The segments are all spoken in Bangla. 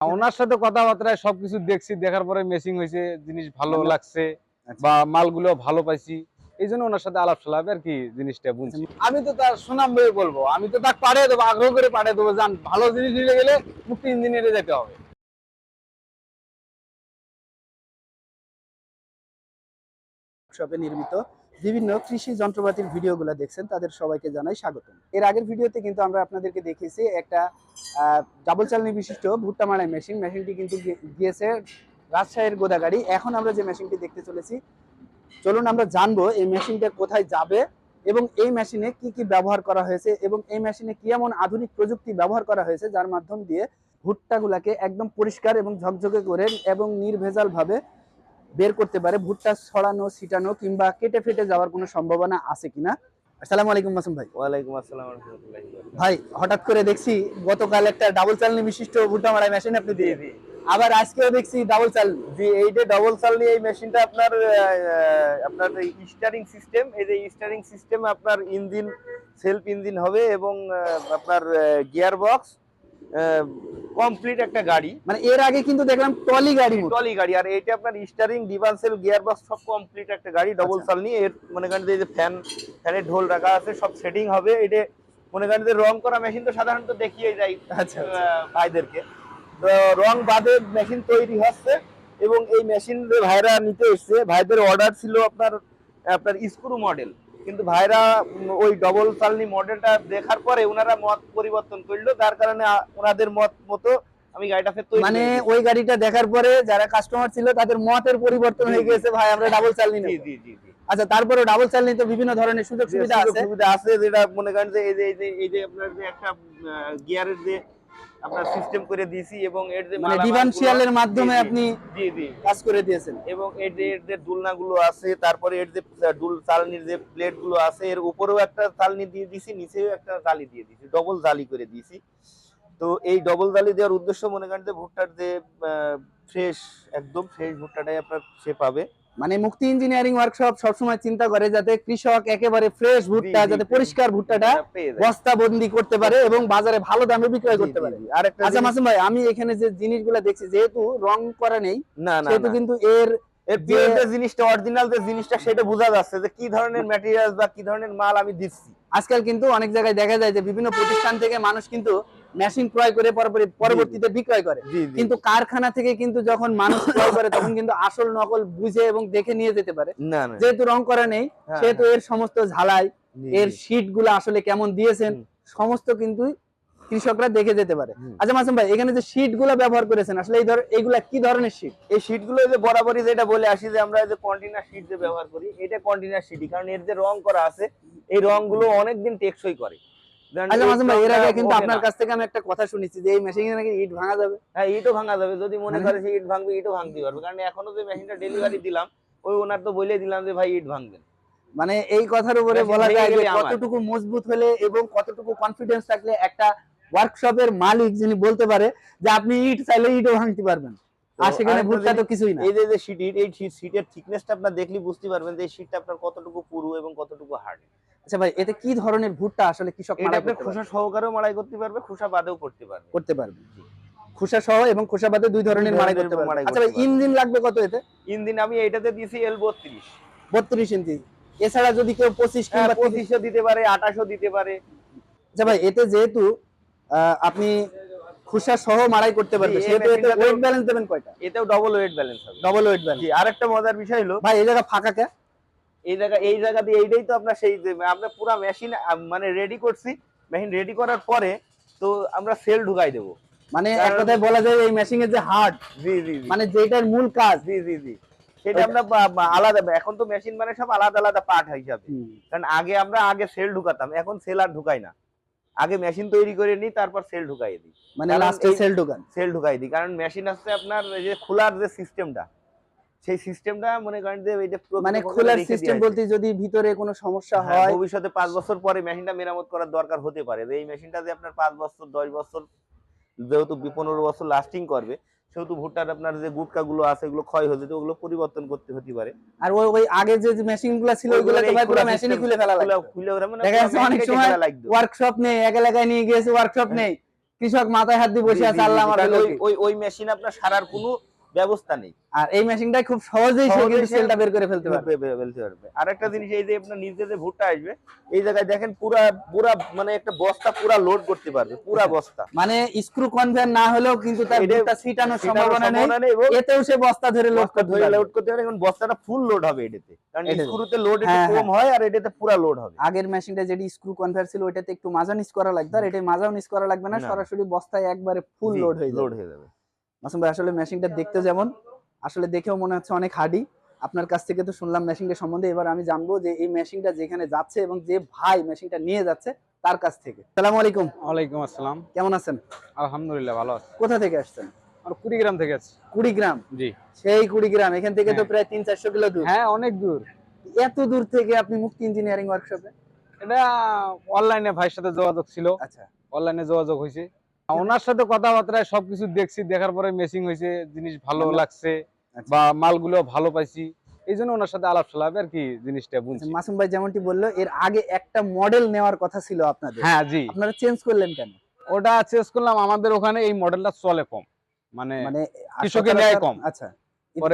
ওনার সাথে কথাবার্তায় সবকিছু দেখছি দেখার পরে মেসিং হয়েছে জিনিস ভালো লাগছে আচ্ছা। বা মালগুলো ভালো পাইছি। এই জন্য ওনার সাথে আলাপ সালাপ আর কি জিনিসটা বুঝছি আমি তো তার সুনাম বয়ে বলব। আমি তো তাকে পাঠিয়ে দেবো আগ্রহ করে পাঠিয়ে দেবো জান ভালো জিনিস নিতে গেলে মুক্তি ইঞ্জিনিয়ারে যেতে হবে। শপে নির্মিত। বিভিন্ন কৃষি যন্ত্রপাতির ভিডিওগুলো দেখছেন, তাদের সবাইকে জানাই স্বাগতম। এর আগের ভিডিওতে কিন্তু আমরা আপনাদেরকে দেখিয়েছি একটা ডাবল চালনি বিশিষ্ট ভুট্টা মারাই মেশিন। মেশিনটি কিন্তু গিয়েছে রাজশাহীর গোদাগাড়ি। এখন আমরা যে মেশিনটি দেখতে চলেছি, চলুন আমরা জানব এই মেশিনটা কোথায় যাবে এবং এই মেশিনে কি কি ব্যবহার করা হয়েছে এবং এই মেশিনে কি এমন আধুনিক প্রযুক্তি ব্যবহার করা হয়েছে যার মাধ্যম দিয়ে ভুট্টাগুলাকে একদম পরিষ্কার এবং ঝকঝকে করে এবং নির্ভেজাল ভাবে বের করতে পারে ভুট্টা ছড়ানো ছিটানো কিংবা কেটে ফেটে যাওয়ার কোনো সম্ভাবনা আছে কিনা? আসসালামু আলাইকুম মাসুম ভাই। ওয়ালাইকুম আসসালাম ভাই হঠাৎ করে দেখছি গতকাল একটা ডাবল চালনি বিশিষ্ট ভুট্টা মারাই মেশিন আপনি দিয়ে আবার আজকেও দেখছি ডাবল চালনি জি এই যে ডবল চালনি এই মেশিনটা আপনার আপনার স্টারিং সিস্টেম এই যে স্টারিং সিস্টেম আপনার ইঞ্জিন সেলফ ইঞ্জিন হবে এবং আপনার গিয়ার বক্স কমপ্লিট একটা গাড়ি মানে এর আগে কিন্তু দেখলাম টলি গাড়ি। টলি গাড়ি আর এইটা আপনার স্টারিং ডিভান্সেল গিয়ার বক্স সব কমপ্লিট একটা গাড়ি ডবল আচ্ছা। চালনি এর মনে করেন যে ফ্যান ফ্যানের ঢোল রাখা আছে সব সেটিং হবে এটা মনে করেন যে রং করা মেশিন তো সাধারণত দেখিয়ে যায় আচ্ছা, আচ্ছা। ভাইদেরকে তো রং বাদে মেশিন তৈরি হচ্ছে এবং এই মেশিন ভাইরা নিতে এসছে ভাইদের অর্ডার ছিল আপনার আপনার স্ক্রু মডেল কিন্তু ভাইরা ওই ডবল চালনি মডেলটা দেখার পরে ওনারা মত পরিবর্তন করল যার কারণে ওনাদের মত মতো আমি গাড়িটা ফের মানে ওই গাড়িটা দেখার পরে যারা কাস্টমার ছিল তাদের মতের পরিবর্তন হয়ে। গেছে ভাই আমরা ডাবল চালনি জি জি জি জি। আচ্ছা তারপরে ডাবল চালনি তো বিভিন্ন ধরনের সুযোগ সুবিধা আছে? সুবিধা আছে যেটা মনে করেন যে এই যে এই যে আপনার যে একটা গিয়ারের যে আপনার সিস্টেম করে দিয়েছি এবং এর যে মানে ডিফারেন্সিয়ালের মাধ্যমে আপনি জি জি। কাজ করে দিয়েছেন। এবং এর যে এর যে দুলনাগুলো আছে তারপরে এর যে দুল চালনির যে প্লেটগুলো আছে এর উপরেও একটা চালনি দিয়ে দিছি নিচেও একটা জালি দিয়ে দিছি ডবল জালি করে দিয়েছি। তো এই ডবল জালি দেওয়ার উদ্দেশ্য মনে করেন যে ভুট্টার যে ফ্রেশ একদম ফ্রেশ ভুট্টাটাই আপনার সে পাবে। মানে মুক্তি ইঞ্জিনিয়ারিং ওয়ার্কশপ সবসময় চিন্তা করে যাতে কৃষক একেবারে ফ্রেশ ভুট্টা যাতে পরিষ্কার ভুট্টাটা বস্তা বন্দি করতে পারে এবং বাজারে ভালো দামে বিক্রয় করতে পারে। আরেকটা আচ্ছা মাসুম ভাই আমি এখানে যে জিনিসগুলো দেখছি যেহেতু রং করা নেই না না সেহেতু কিন্তু এর এর যে- যে জিনিসটা অরিজিনাল যে জিনিসটা সেটা বোঝা যাচ্ছে যে কি ধরনের ম্যাটেরিয়াল বা কি ধরনের মাল আমি দিচ্ছি। আজকাল কিন্তু অনেক জায়গায় দেখা যায় যে বিভিন্ন প্রতিষ্ঠান থেকে মানুষ কিন্তু মেশিন ক্রয় করে পরপরি- পরবর্তীতে বিক্রয় করে। কিন্তু কারখানা থেকে কিন্তু যখন মানুষ ক্রয় করে তখন কিন্তু আসল নকল বুঝে এবং দেখে নিয়ে যেতে পারে। যেহেতু রং করা নেই হ্যাঁ, সেহেতু এর সমস্ত ঝালাই এর। শীটগুলো আসলে কেমন দিয়েছেন সমস্ত কিন্তু কৃষকরা দেখে যেতে পারে। আচ্ছা মাসুম ভাই এখানে যে শীটগুলো ব্যবহার করেছেন আসলে এই ধর এইগুলা কি ধরনের শীট এই শীটগুলো যে বরাবরই যেটা বলে আসি যে আমরা যে কন্টেনার শীট যে ব্যবহার করি এটা কন্টেনার শীটই কারণ এর যে রং করা আছে এই রংগুলো অনেকদিন টেকসই করে। আচ্ছা এই মাসুম ভাই এর আগে কিন্তু আপনার কাছ থেকে আমি একটা কথা শুনেছি যে এই মেশিনে নাকি ইট ভাঙা যাবে। হ্যাঁ ইটও ভাঙা যাবে। যদি মনে মানে- করে সে ইট ভাঙবে ইটও ভাঙতে পারবে। কারণ এখনও যে মেশিনটা ডেলিভারি দিলাম ওই ওনার তো বলে দিলাম যে ভাই ইট ভাঙবেন। মানে এই কথার উপরে বলা যায় যে কতটুকু মজবুত হলে এবং কতটুকু কনফিডেন্স থাকলে একটা ওয়ার্কশপের মালিক যিনি বলতে পারে যে আপনি ইট চাইলে ইটও ভাঙতে পারবেন। আর সেখানে তো কিছুই না। এই যে শীট এই থিকনেসটা আপনার দেখলে বুঝতে পারবেন যে এই আপনার কতটুকু পুরু এবং কতটুকু হার্ড আচ্ছা ভাই এতে কি ধরনের ভুট্টা আসলে কৃষক এটা মাড়াই করতে খোসা সহকারেও মাড়াই করতে পারবে খোসা বাদেও করতে পারবে। করতে পারবে খোসা সহ এবং খোসা বাদে দুই ধরনের মাড়াই করতে পারবে। আচ্ছা ভাই ইঞ্জিন লাগবে কত এতে? ইঞ্জিন আমি এইটাতে দিয়েছি এল বত্রিশ। বত্রিশ ইঞ্চি। এছাড়া যদি কেউ পঁচিশ কিংবা তিরিশ- হ্যাঁ, পঁচিশশো দিতে পারে আঠাশো দিতে পারে। আচ্ছা ভাই এতে যেহেতু আহ, আপনি খোসা সহ মাড়াই করতে পারবে সেহেতু এতে ওয়েট ব্যালেন্স দেবেন কয়টা? এতেও ডবল ওয়েট ব্যালেন্স হবে। ডবল ওয়েট ব্যালেন্স জি আরেকটা মজার বিষয় হলো ভাই এই জায়গা ফাঁকা কে? এই জায়গা এই জায়গা দিয়ে এইটাই তো আপনার সেই আমরা পুরো মেশিন মানে রেডি করছি। মেশিন রেডি করার পরে তো আমরা সেল ঢুকাই দেবো। মানে এক কথায় বলা যায় এই মেশিং এর যে হার্ট জি জি জি। মানে যেটার মূল কাজ। জি জি জি। সেটা আমরা আলাদা এখন তো মেশিন মানে সব আলাদা আলাদা পার্ট হিসাবে। কারণ আগে আমরা আগে সেল ঢুকাতাম এখন সেল আর ঢুকাই না। আগে মেশিন তৈরি করে নিই তারপর সেল ঢুকাই দিই। মানে লাস্টে সেল দোকান সেল ঢুকাই দিই। কারণ মেশিন হচ্ছে আপনার যে খোলার যে সিস্টেমটা সেই সিস্টেমটা মনে করেন যে মানে খোলার সিস্টেম বলতে যদি ভিতরে কোনো সমস্যা হ্যাঁ, হয় ভবিষ্যতে পাঁচ বছর পরে মেশিনটা মেরামত করার দরকার হতে পারে। এই মেশিনটা যে আপনার পাঁচ বছর দশ বছর যেহেতু বি- পনেরো বছর লাস্টিং করবে সেহেতু ভুট্টার আপনার যে গুটকা গুলো আছে এগুলো ক্ষয় হয়ে যেতে ওগুলো পরিবর্তন করতে হতে পারে। আর ওই ওই আগে যে মেশিনগুলো ছিল ওইগুলো তো ভাই পুরো মেশিনই খুলে ফেলা খুলে- লাগতো। খুলে ওরা মানে দেখা যাচ্ছে অনেক সময় ওয়ার্কশপ নেই এক এলাকায় নিয়ে গিয়েছে ওয়ার্কশপ নেই। কৃষক মাথায় হাত দিয়ে বসে আছে আল্লাহ আমার ওই ওই মেশিন আপনার সারার কোনো ব্যবস্থা নেই। আর এই মেশিনটাই খুব সহজেই সে কিন্তু সেলটা বের করে ফেলতে পারবে। ফেলতে ফেলতে পারবে। আর একটা জিনিস এই যে আপনার নিচে যে ভুট্টা আসবে এই জায়গায় দেখেন পুরা পুরা মানে একটা বস্তা পুরা লোড করতে পারবে পুরা আচ্ছা। বস্তা। মানে স্ক্রু কনভেয়ার না হলেও কিন্তু তার ভুট্টা ছিটানোর সম্ভাবনা নেই। এতেও সে বস্তা ধরে লোড করতে পারবে। লোড করতে পারে এখন বস্তাটা ফুল লোড হবে এটাতে। কারণ। স্ক্রুতে লোড একটু হ্যাঁ, কম হয় আর এটাতে পুরা লোড হবে। আগের মেশিনটা যেটি স্ক্রু কনভেয়ার ছিল ওইটাতে একটু মাজা নিচ করা লাগতো আর এটা মাজাও নিচ করা লাগবে না না। সরাসরি বস্তায় একবারে ফুল লোড হয়ে লোড হয়ে যাবে। মাসুম ভাই আসলে মেশিনটা দেখতে যেমন আসলে দেখেও মনে হচ্ছে অনেক হার্ডি আপনার কাছ থেকে তো শুনলাম মেশিনটা সম্বন্ধে এবার আমি জানব যে এই মেশিনটা যেখানে যাচ্ছে এবং যে ভাই মেশিনটা নিয়ে যাচ্ছে তার কাছ থেকে। সালাম আলাইকুম। ওয়ালাইকুম আসসালাম। কেমন আছেন? আলহামদুলিল্লাহ ভালো আছি। কোথা থেকে আসছেন? আর কুড়িগ্রাম থেকে আছি। কুড়িগ্রাম? জি। সেই কুড়িগ্রাম এখান থেকে তো হ্যাঁ। প্রায় তিন চারশো কিলো দূর। হ্যাঁ অনেক দূর। এত দূর থেকে আপনি মুক্তি ইঞ্জিনিয়ারিং ওয়ার্কশপে এটা অনলাইনে ভাইয়ের সাথে যোগাযোগ ছিল। আচ্ছা। অনলাইনে যোগাযোগ হয়েছে। ওনার সাথে কথাবার্তায় সবকিছু দেখছি দেখার পরে মেসিং হয়েছে জিনিস ভালো মানে- লাগছে আচ্ছা। বা মালগুলো ভালো পাইছি। এই জন্য ওনার সাথে আলাপ সালাপ আর কি জিনিসটা বুঝছি আচ্ছা, মাসুম ভাই যেমনটি বলল এর আগে একটা মডেল নেওয়ার কথা ছিল আপনাদের। হ্যাঁ জি। আপনারা চেঞ্জ করলেন কেন? ওটা চেঞ্জ করলাম আমাদের ওখানে এই মডেলটা চলে কম। মানে মানে কৃষকের ন্যায় কম। আচ্ছা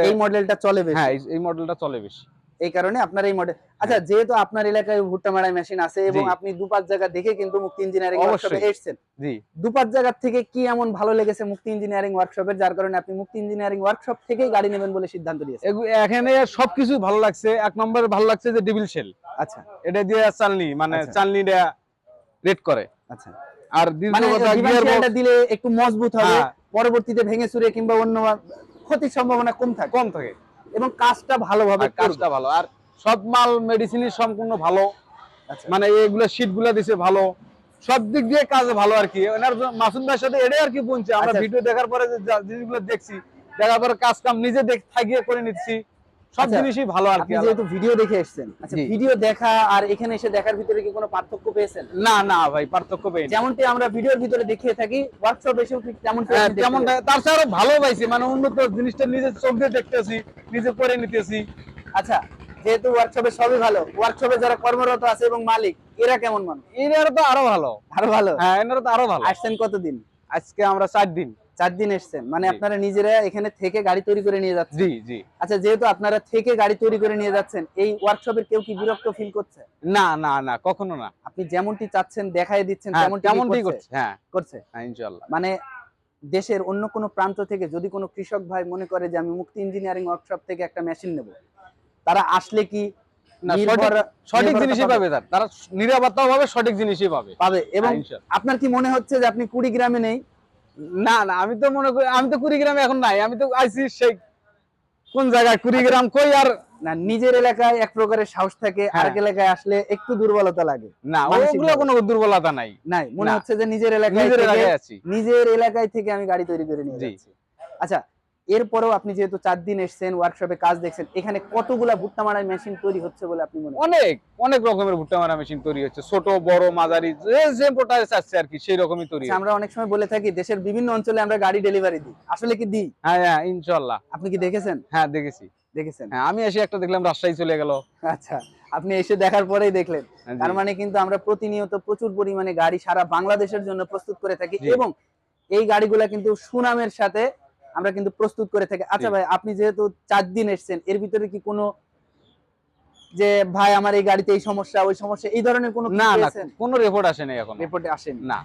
এই মডেলটা চলে বেশি। হ্যাঁ এই মডেলটা চলে বেশি। এই কারণে আপনার এই মডেল আচ্ছা যেহেতু আপনার এলাকায় ভুট্টা মারাই মেশিন আছে এবং। আপনি দুপাঁচ জায়গা দেখে কিন্তু মুক্তি ইঞ্জিনিয়ারিং ওয়ার্কশপে এসেছেন। জি। দুপাঁচ জায়গা থেকে কি এমন ভালো লেগেছে মুক্তি ইঞ্জিনিয়ারিং ওয়ার্কশপের যার কারণে আপনি মুক্তি ইঞ্জিনিয়ারিং ওয়ার্কশপ থেকেই গাড়ি নেবেন বলে সিদ্ধান্ত নিয়েছেন? এখানে সবকিছু ভালো লাগছে। এক নম্বর ভালো লাগছে যে ডিবিল শেল আচ্ছা। এটা দিয়ে চালনি মানে আচ্ছা। চালনিটা রেড করে। আচ্ছা। আর দ্বিতীয় মানে কথা শেলটা দিলে একটু মজবুত হবে হ্যাঁ, পরবর্তীতে ভেঙে চুরে কিংবা অন্য ক্ষতির সম্ভাবনা কম থাকে। কম থাকে। এবং কাজটা ভালোভাবে কাজটা ভালো। আর সব মাল মেডিসিনই সম্পূর্ণ ভালো। আচ্ছা। মানে এগুলো সিটগুলা দিছে ভালো। সব দিক দিয়ে কাজ ভালো আর কি। ওনার মাসুম ভাইয়ের সাথে এটাই আর কি বলছে। আমরা আচ্ছা। ভিডিও দেখার পরে যা জিনিসগুলো দেখছি দেখার পরে কাজ কাম নিজে দেখ থাকিয়ে করে নিচ্ছি। সব আচ্ছা, জিনিসই ভালো আর কি যেহেতু ভিডিও দেখে এসেছেন আচ্ছা ভিডিও দেখা আর এখানে এসে দেখার ভিতরে কি কোনো পার্থক্য পেয়েছেন? না না ভাই পার্থক্য পেয়ে যেমনটি আমরা ভিডিওর ভিতরে দেখিয়ে থাকি ওয়ার্কশপ এসেও ঠিক হ্যাঁ, তেমন পেলেন। তার চেয়ে আরও ভালো পাইছি মানে উন্নত জিনিসটা নিজে চোখ দিয়ে দেখতেছি নিজে করে নিতেছি। আচ্ছা যেহেতু ওয়ার্কশপে সবই ভালো ওয়ার্কশপে যারা কর্মরত আছে এবং মালিক এরা কেমন মানুষ? এনারা তো আরও ভালো। আরও ভালো? হ্যাঁ এনারা তো আরও ভালো। আসছেন কতদিন? আজকে আমরা চার দিন। চার দিন এসছেন। মানে আপনারা নিজেরা এখানে থেকে গাড়ি তৈরি করে নিয়ে যাচ্ছেন। জি জি। আচ্ছা যেহেতু আপনারা থেকে গাড়ি তৈরি করে নিয়ে যাচ্ছেন এই ওয়ার্কশপের কেউ কি বিরক্ত ফিল করছে? না না না কখনো না। আপনি যেমনটি চাচ্ছেন দিচ্ছেন হ্যাঁ, তেমনটি করছে? হ্যাঁ। করছে? হ্যাঁ ইনশাল্লাহ মানে দেশের অন্য কোনো প্রান্ত থেকে যদি কোনো কৃষক ভাই মনে করে যে আমি মুক্তি ইঞ্জিনিয়ারিং ওয়ার্কশপ থেকে একটা মেশিন নেব তারা আসলে কি সঠিক জিনিসই পাবে? তারা নিরাপত্তা সঠিক জিনিসই পাবে। পাবে এবং হ্যাঁ, আপনার কি মনে হচ্ছে যে আপনি কুড়িগ্রামে নেই? না না আমি তো মনে করি আমি তো কুড়িগ্রামে এখন নাই আমি তো আইছি সেই কোন জায়গায়? কুড়িগ্রাম কই আর না নিজের এলাকায় এক প্রকারের সাহস থাকে আর আরেক এলাকায় আসলে একটু দুর্বলতা লাগে। না ওগুলো কোনো দুর্বলতা নাই। নাই মনে হচ্ছে যে নিজের এলাকায় নিজের এলাকায় আছি। নিজের এলাকায় থেকে আমি গাড়ি তৈরি করে নিয়ে। যাচ্ছি। আচ্ছা এরপরেও আপনি যেহেতু চার দিন এসেছেন ওয়ার্কশপে কাজ দেখছেন এখানে কতগুলা ভুট্টা মারাই মেশিন তৈরি হচ্ছে বলে আপনি মনে অনেক অনেক রকমের ভুট্টা মারা মেশিন তৈরি হচ্ছে। ছোট বড় মাঝারি যে যে পোটা চাচ্ছে আর কি সেই রকমই তৈরি আচ্ছা, আমরা অনেক সময় বলে থাকি দেশের বিভিন্ন অঞ্চলে আমরা গাড়ি ডেলিভারি দিই। আসলে কি দিই? হ্যাঁ হ্যাঁ ইনশাল্লাহ। আপনি কি দেখেছেন? হ্যাঁ দেখেছি। দেখেছেন? হ্যাঁ আমি এসে একটা দেখলাম রাজশাহী চলে গেল। আচ্ছা আপনি এসে দেখার পরেই দেখলেন। হ্যাঁ, তার মানে কিন্তু আমরা প্রতিনিয়ত প্রচুর পরিমাণে গাড়ি সারা বাংলাদেশের জন্য প্রস্তুত করে থাকি এবং এই গাড়িগুলা কিন্তু সুনামের সাথে আমরা কিন্তু প্রস্তুত করে থাকি। আচ্ছা ভাই আপনি যেহেতু চার দিন এসেছেন এর ভিতরে কি কোনো যে ভাই আমার এই গাড়িতে এই সমস্যা ওই সমস্যা এই ধরনের কোনো না না কোনো রিপোর্ট আসেনি এখন। রিপোর্টে আসেন। না।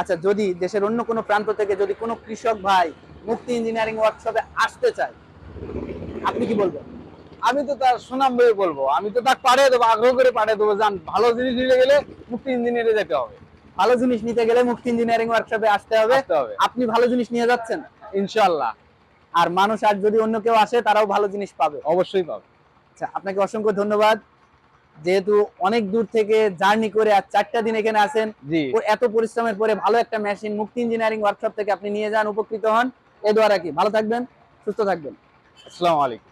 আচ্ছা যদি দেশের অন্য কোনো প্রান্ত থেকে যদি কোনো কৃষক ভাই মুক্তি ইঞ্জিনিয়ারিং ওয়ার্কশপে আসতে চায় আপনি কি বলবেন? আমি তো তার সুনাম বই বলব। আমি তো তাকে পাঠিয়ে দেবো আগ্রহ করে পাঠিয়ে দেবো জান ভালো জিনিস নিতে গেলে মুক্তি ইঞ্জিনিয়ারে যেতে হবে। ভালো জিনিস নিতে গেলে মুক্তি ইঞ্জিনিয়ারিং ওয়ার্কশপে আসতে হবে। আপনি ভালো জিনিস নিয়ে যাচ্ছেন? ইনশাল্লাহ আর মানুষ আর যদি অন্য কেউ আসে তারাও ভালো জিনিস পাবে। অবশ্যই পাবে। আচ্ছা আপনাকে অসংখ্য ধন্যবাদ। যেহেতু অনেক দূর থেকে জার্নি করে আর চারটা দিন এখানে আসেন এত পরিশ্রমের পরে ভালো একটা মেশিন মুক্তি ইঞ্জিনিয়ারিং ওয়ার্কশপ থেকে আপনি নিয়ে যান উপকৃত হন। এ দ্বারা কি ভালো থাকবেন সুস্থ থাকবেন। আসসালামু আলাইকুম।